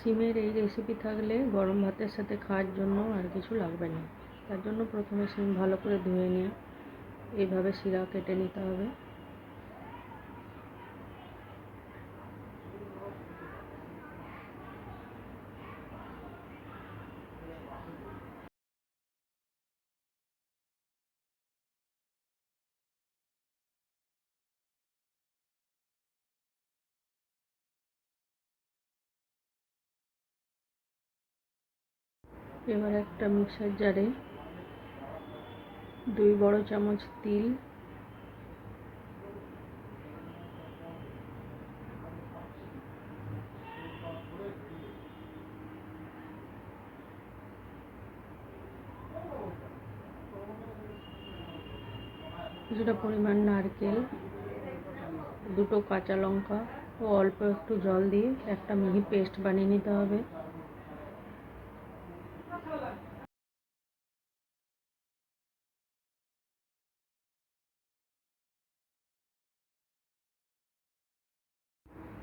সিমের এই রেসিপি থাকলে গরম ভাতের সাথে খাওয়ার জন্য আর কিছু লাগবে না। তার জন্য প্রথমে সিম ভালো করে ধুয়ে নিয়ে এইভাবে শিরা কেটে নিতে হবে। এবার একটা মিক্সার জারে দুই বড় চামচ তিল, কিছুটা পরিমাণ নারকেল, দুটো কাঁচা লঙ্কা ও অল্প একটু জল দিয়ে একটা মিহি পেস্ট বানিয়ে নিতে হবে।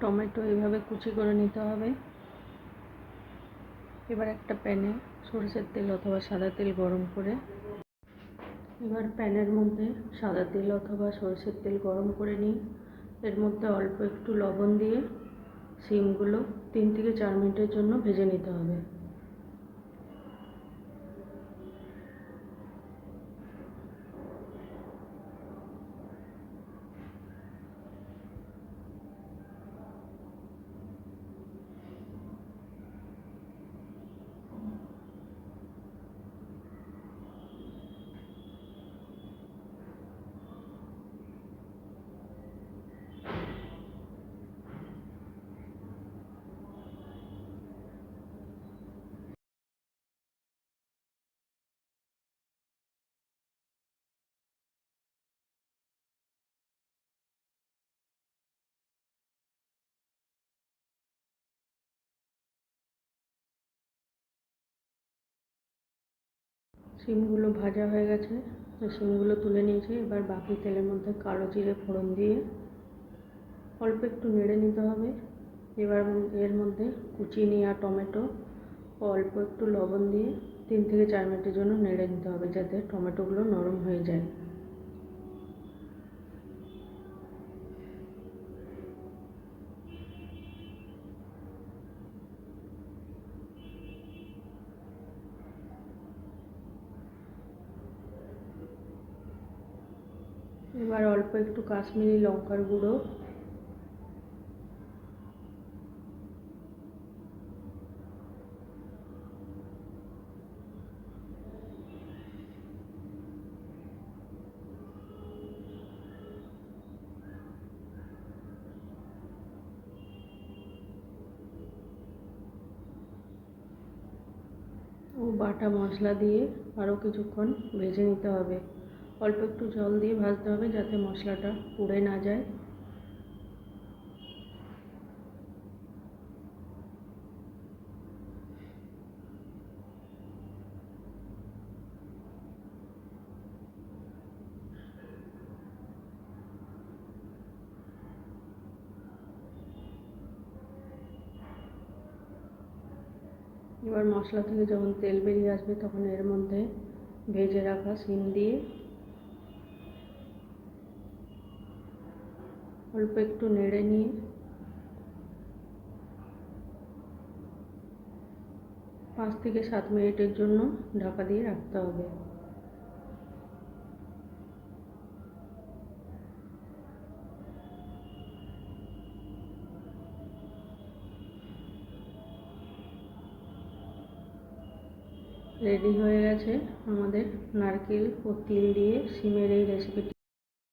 টমেটো এইভাবে কুচি করে নিতে হবে। এবার একটা প্যানে সরষের তেল অথবা সাদা তেল গরম করে, এবার প্যানের মধ্যে সাদা তেল অথবা সরষের তেল গরম করে নিই। এর মধ্যে অল্প একটু লবণ দিয়ে, সিমগুলো তিন থেকে চার মিনিটের জন্য ভেজে নিতে হবে। শিমগুলো ভাজা হয়ে গেছে, তো শিমগুলো তুলে নিয়েছি। এবার বাকি তেলের মধ্যে কালো জিরে ফোড়ন দিয়ে অল্প একটু নেড়ে নিতে হবে। এবার এর মধ্যে কুচিনি আর টমেটো, অল্প একটু লবণ দিয়ে তিন থেকে চার মিনিটের জন্য নেড়ে নিতে হবে যাতে টমেটোগুলো নরম হয়ে যায়। এবার অল্প একটু কাশ্মীরি লঙ্কার গুঁড়ো। ও বাটা মশলা দিয়ে আরও কিছুক্ষণ ভেজে নিতে হবে। অল্প একটু জল দিয়ে ভাজতে হবে যাতে মশলাটা পুড়ে না যায়। এবার মশলা থেকে যখন তেল বেরিয়ে আসবে তখন এর মধ্যে ভেজে রাখা সিম দিয়ে অল্প একটু নেড়ে নিয়ে। পাঁচ থেকে সাত মিনিটের জন্য ঢাকা দিয়ে রাখতে হবে। রেডি হয়ে গেছে আমাদের নারকেল ও তিল দিয়ে সিমের এই রেসিপিটি